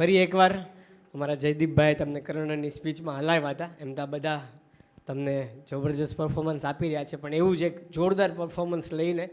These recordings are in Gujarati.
ફરી એકવાર અમારા જયદીપભાઈ તમને કર્ણની સ્પીચમાં હલાવ્યા હતા. એમ તો બધા તમને જબરજસ્ત પરફોર્મન્સ આપી રહ્યા છે, પણ એવું જ એક જોરદાર પરફોર્મન્સ લઈને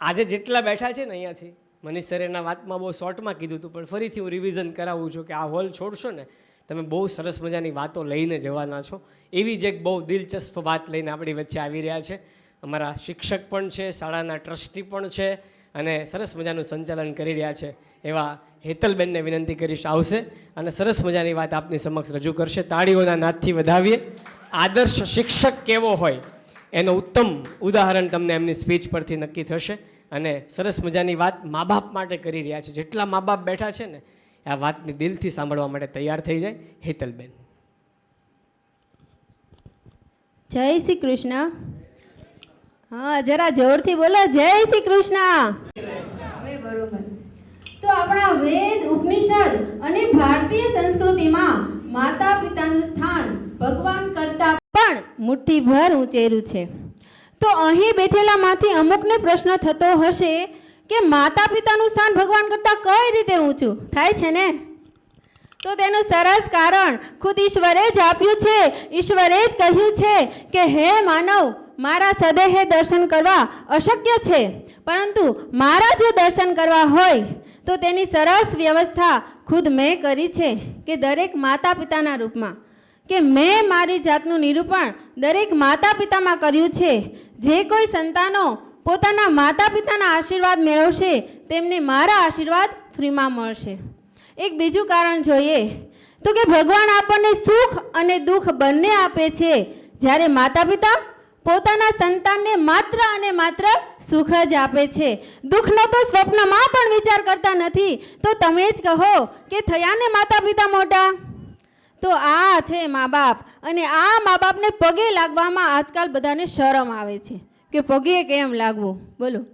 આજે જેટલા બેઠા છે ને અહીંયાથી, મનીષ સર એના વાતમાં બહુ શોર્ટમાં કીધું હતું, પણ ફરીથી હું રિવિઝન કરાવું છું કે આ હોલ છોડશો ને, તમે બહુ સરસ મજાની વાતો લઈને જવાના છો. એવી જ એક બહુ દિલચસ્પ વાત લઈને આપણી વચ્ચે આવી રહ્યા છે. અમારા શિક્ષક પણ છે, શાળાના ટ્રસ્ટી પણ છે અને સરસ મજાનું સંચાલન કરી રહ્યા છે. એવા હેતલબેનને વિનંતી કરીશ આવશે અને સરસ મજાની વાત આપની સમક્ષ રજૂ કરશે. તાળીઓના નાદથી વધાવીએ. આદર્શ શિક્ષક કેવો હોય? એનો ઉત્તમ ઉદાહરણ તમને એમની સ્પીચ પરથી નક્કી થશે. અને સરસ મજાની વાત મા બાપ માટે કરી રહ્યા છે. જેટલા મા બાપ બેઠા છે ને, આ વાતને દિલથી સાંભળવા માટે તૈયાર થઈ જાય હેતલબેન. જય શ્રી કૃષ્ણ. હા, જરા જોરથી બોલો. જય શ્રી કૃષ્ણ. બરોબર. તો આપણા વેદ, ઉપનિષદ અને ભારતીય સંસ્કૃતિમાં માતા પિતાનું સ્થાન ભગવાન કરતા પણ મુઠ્ઠીભર ઊંચેરું છે. તો અહીં બેઠેલામાંથી અમુકને પ્રશ્ન થતો હશે કે માતા પિતાનું સ્થાન ભગવાન કરતા કઈ રીતે ઊંચું? થાય છે ને? તો તેનું સરસ કારણ ખુદ ઈશ્વરે જ આપ્યું છે. ઈશ્વરે જ કહ્યું છે કે, હે માનવ મારા સદેહે દર્શન કરવા અશક્ય છે. પરંતુ મારા જો દર્શન કરવા હોય, તો તેની સરસ વ્યવસ્થા ખુદ મેં કરી છે કે દરેક માતા પિતાના રૂપમાં. કે મેં મારી જાતનું નિરૂપણ દરેક માતા પિતામાં કર્યું છે. જે કોઈ સંતાનો પોતાના માતા પિતાના આશીર્વાદ મેળવશે, તેમને મારા આશીર્વાદ ફ્રીમાં મળશે. એક બીજું કારણ જોઈએ, તો કે ભગવાન આપણને સુખ અને દુઃખ બંને આપે છે. જ્યારે માતા પિતા પોતાના સંતાનને માત્ર અને માત્ર સુખ જ આપે છે. દુઃખનો તો સ્વપ્નમાં પણ વિચાર કરતા નથી. તો તમે જ કહો કે થયા ને માતા પિતા મોટા? તો આ છે મા બાપ અને આ મા બાપને પગે લાગવામાં આજકાલ બધાને શરમ આવે છે. કે પગે કેમ લાગવું? બોલો.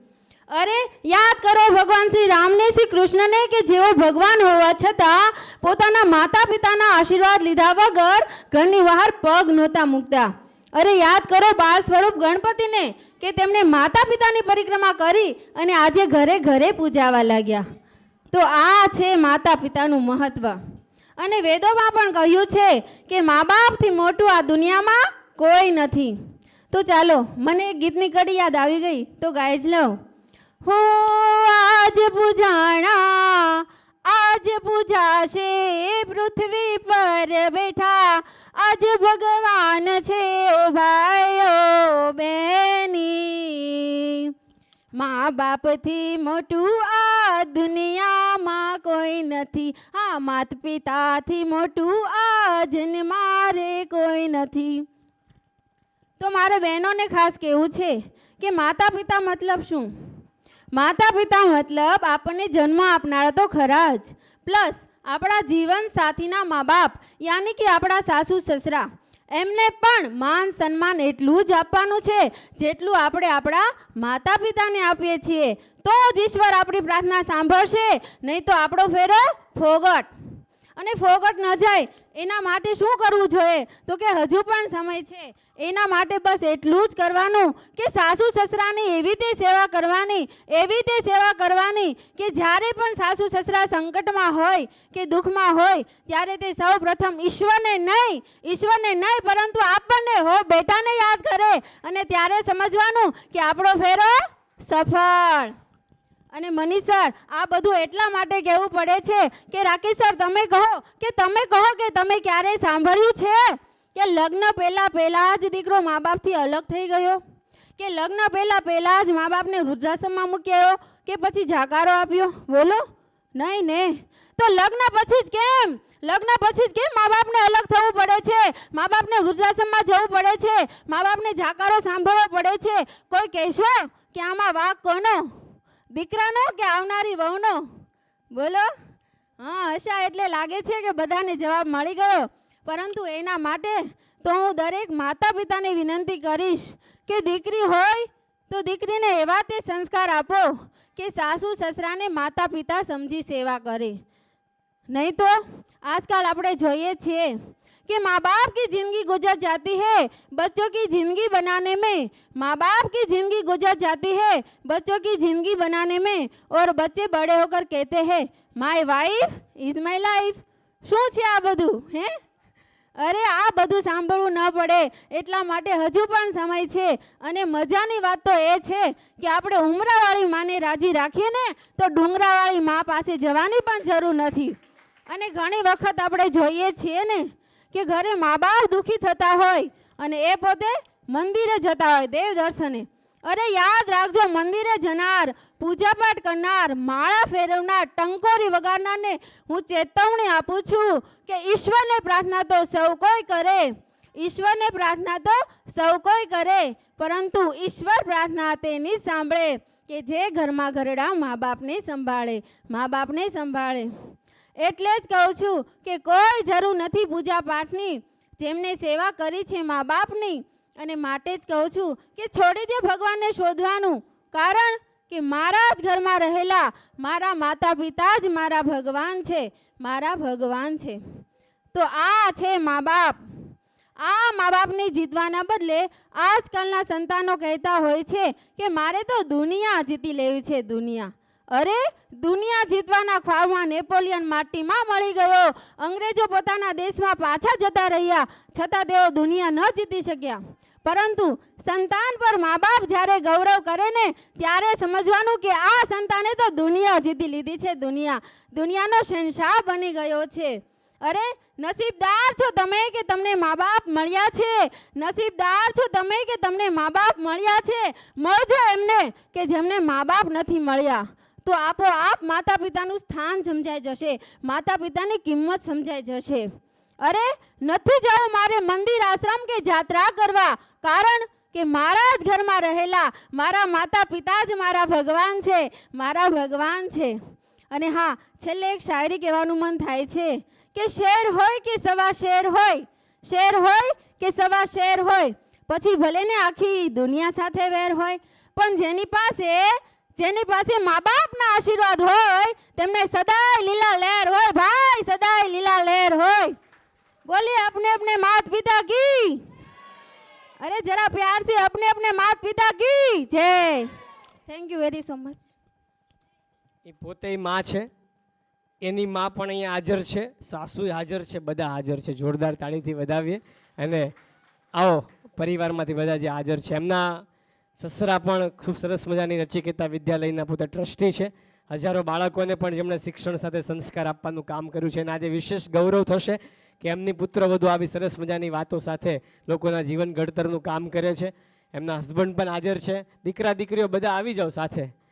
અરે, યાદ કરો ભગવાન શ્રી રામને શ્રી કૃષ્ણને કે જેઓ ભગવાન હોવા છતાં પોતાના માતા પિતાના આશીર્વાદ લીધા વગર ઘરની બહાર પગ નહોતા મૂકતા. અરે યાદ કરો બાળ સ્વરૂપ ગણપતિને, કે તેમને માતા પિતાની પરિક્રમા કરી અને આજે ઘરે ઘરે પૂજાવા લાગ્યા. તો આ છે માતા પિતાનું મહત્વ. અને વેદોમાં પણ કહ્યું છે કે મા બાપથી મોટું આ દુનિયામાં કોઈ નથી. તો ચાલો, મને એક ગીતની કડી યાદ આવી ગઈ, તો ગાય જ લઉં. હો આજ પૂજાણા, આજ પૂજાશે પૃથ્વી પર બેઠા. આજ ભગવાન છે ઓ ભાઈઓ બેની. મા બાપથી મોટું આ દુનિયામાં કોઈ નથી. આ માત પિતાથી મોટું આ મારે કોઈ નથી. તો મારે બહેનોને ખાસ કહેવું છે કે માતા પિતા મતલબ શું? માતા પિતા મતલબ આપણને જન્મ આપનારા તો ખરા જ. પ્લસ આપણા જીવન સાથીના મા બાપ યાની કે આપણા સાસુ, સસરા, એમને પણ માન, સન્માન એટલું જ આપવાનું છે, જેટલું આપણે આપણા માતા પિતાને આપીએ છીએ. તો જ ઈશ્વર આપણી પ્રાર્થના સાંભળશે, નહીં તો આપણો ફેરો ફોગટ. અને ફોગટ ન જાય, એના માટે શું કરવું જોઈએ? તો કે હજુ પણ સમય છે. એના માટે બસ એટલું જ કરવાનું કે સાસુ સસરાની એવી તે સેવા કરવાની, એવી તે સેવા કરવાની કે જ્યારે પણ સાસુ સસરા સંકટમાં હોય કે દુઃખમાં હોય, ત્યારે તે સૌ પ્રથમ ઈશ્વરને નહીં ઈશ્વરને નહીં, પરંતુ આપણને હો બેટાને યાદ કરે અને ત્યારે સમજવાનું કે આપણો ફેરો સફળ. અને મનીષ સર, આ બધું એટલા માટે કહેવું પડે છે કે રાકેશ સર, તમે કહો, કે તમે કહો કે તમે ક્યારેય સાંભળ્યું છે? કે લગ્ન પહેલાં પહેલાં જ દીકરો મા બાપથી અલગ થઈ ગયો? કે લગ્ન પહેલાં પહેલાં જ મા બાપને વૃદ્ધાશ્રમમાં મૂક્યો? કે પછી જાકારો આપ્યો? બોલો. નહીં ને તો લગ્ન પછી જ કેમ? લગ્ન પછી જ કેમ મા બાપને અલગ થવું પડે છે? મા બાપને વૃદ્ધાશ્રમમાં જવું પડે છે? મા બાપને જાકારો સાંભળવો પડે છે? કોઈ કહેશો? કે આમાં વાક કોનો? દીકરાનો કે આવનારી વહુનો? બોલો. હા હશા એટલે લાગે છે કે બધાને જવાબ મળી ગયો. પરંતુ એના માટે તો હું દરેક માતા પિતાને વિનંતી કરીશ કે દીકરી હોય તો દીકરીને એવા તે સંસ્કાર આપો કે સાસુ સસરાને માતા પિતા સમજી સેવા કરે. નહીં તો આજકાલ આપણે જોઈએ છીએ कि माँ बाप की जिंदगी गुजर जाती है बच्चों की जिंदगी बनाने में माँ बाप की जिंदगी गुजर जाती है बच्चों की जिंदगी बनाने में और बच्चे बड़े होकर कहते हैं my wife is my life શું છે આ બધું હે અરે આ બધું સાંભળવું ન પડે એટલા માટે હજુ પણ સમય છે અને મજાની વાત તો એ છે કે આપણે ઉમરાવાળી માને રાજી રાખીએ ને તો ડુંગરાવાળી મા પાસે જવાની પણ જરૂર નથી અને ઘણી વખત આપણે જોઈએ છીએ ને કે ઘરે મા બાપ દુઃખી થતા હોય અને એ પોતે મંદિરે જતા હોય દેવ દર્શને. અરે યાદ રાખજો, મંદિરે જનાર, પૂજાપાઠ કરનાર, માળા ફેરવનાર, ટંકોરી વગાડનારને હું ચેતવણી આપું છું કે ઈશ્વરને પ્રાર્થના તો સૌ કોઈ કરે. ઈશ્વરને પ્રાર્થના તો સૌ કોઈ કરે, પરંતુ ઈશ્વર પ્રાર્થના તેની સાંભળે કે જે ઘરમાં ઘરડા મા બાપને સંભાળે, મા બાપને સંભાળે. એટલે જ કહું છું કે કોઈ જરૂર નથી પૂજા પાઠની જેમને સેવા કરી છે મા બાપની, અને માટે જ કહું છું કે છોડી દો ભગવાનને શોધવાનું. કારણ કે મારા જ ઘરમાં રહેલા મારા માતા પિતા જ મારા ભગવાન છે, મારા ભગવાન છે. તો આ છે મા બાપ. આ મા બાપને જીતવાના બદલે આજકાલના સંતાનો કહેતા હોય છે કે મારે તો દુનિયા જીતી લેવી છે, દુનિયા. અરે, દુનિયા જીતવાના ખ્વાબમાં નેપોલિયન માટીમાં મળી ગયો. અંગ્રેજો પોતાના દેશમાં પાછા જતા રહ્યા, છતાં તેઓ દુનિયા ન જીતી શક્યા. પરંતુ સંતાન પર મા બાપ જ્યારે ગૌરવ કરે ને, ત્યારે સમજવાનું કે આ સંતાને તો દુનિયા જીતી લીધી છે, દુનિયા. દુનિયાનો શહેનશાહ બની ગયો છે. અરે, નસીબદાર છો તમે કે તમને મા બાપ મળ્યા છે? નસીબદાર છો તમે કે તમને મા બાપ મળ્યા છે? મળજો એમને, કે જેમને મા બાપ નથી મળ્યા. તો આપોઆપ માતા પિતાનું સ્થાન સમજાઈ જશે. માતા પિતાની કિંમત સમજાઈ જશે. અરે, નથી જવું મારે મંદિર આશ્રમ કે જાત્રા કરવા. કારણ કે મારા જ ઘરમાં રહેલા, મારા માતા પિતા જ મારા ભગવાન છે. મારા ભગવાન છે. અને હા, છેલ્લે એક શાયરી કહેવાનું મન થાય છે કે શેર હોય કે સવા શેર હોય? શેર હોય કે સવા શેર હોય? પછી ભલે ને આખી દુનિયા સાથે વેર હોય, પણ જેની પાસે જેની પાસે મા બાપના આશીર્વાદ હોય, તેમને સદાય લીલા લહેર હોય, ભાઈ, સદાય લીલા લહેર હોય. બોલીએ અપને અપને માત પિતા કી. અરે, જરા પ્યારથી અપને અપને માત પિતા કી. જય. Thank you very so much એ પોતે માં છે. એની માં પણ અહીંયા હાજર છે. સાસુ હાજર છે, બધા હાજર છે. જોરદાર તાળીથી વધાવીએ. અને આવો, પરિવારમાંથી બધા જે હાજર છે, એમના સસરા પણ ખૂબ સરસ મજાની નચિકેતા વિદ્યાલયના પોતે ટ્રસ્ટી છે. હજારો બાળકોને પણ જેમણે શિક્ષણ સાથે સંસ્કાર આપવાનું કામ કર્યું છે અને આજે વિશેષ ગૌરવ થશે કે એમની પુત્ર વધુ આવી સરસ મજાની વાતો સાથે લોકોના જીવન ઘડતરનું કામ કરે છે. એમના હસબન્ડ પણ હાજર છે. દીકરા દીકરીઓ બધા આવી જાઓ સાથે.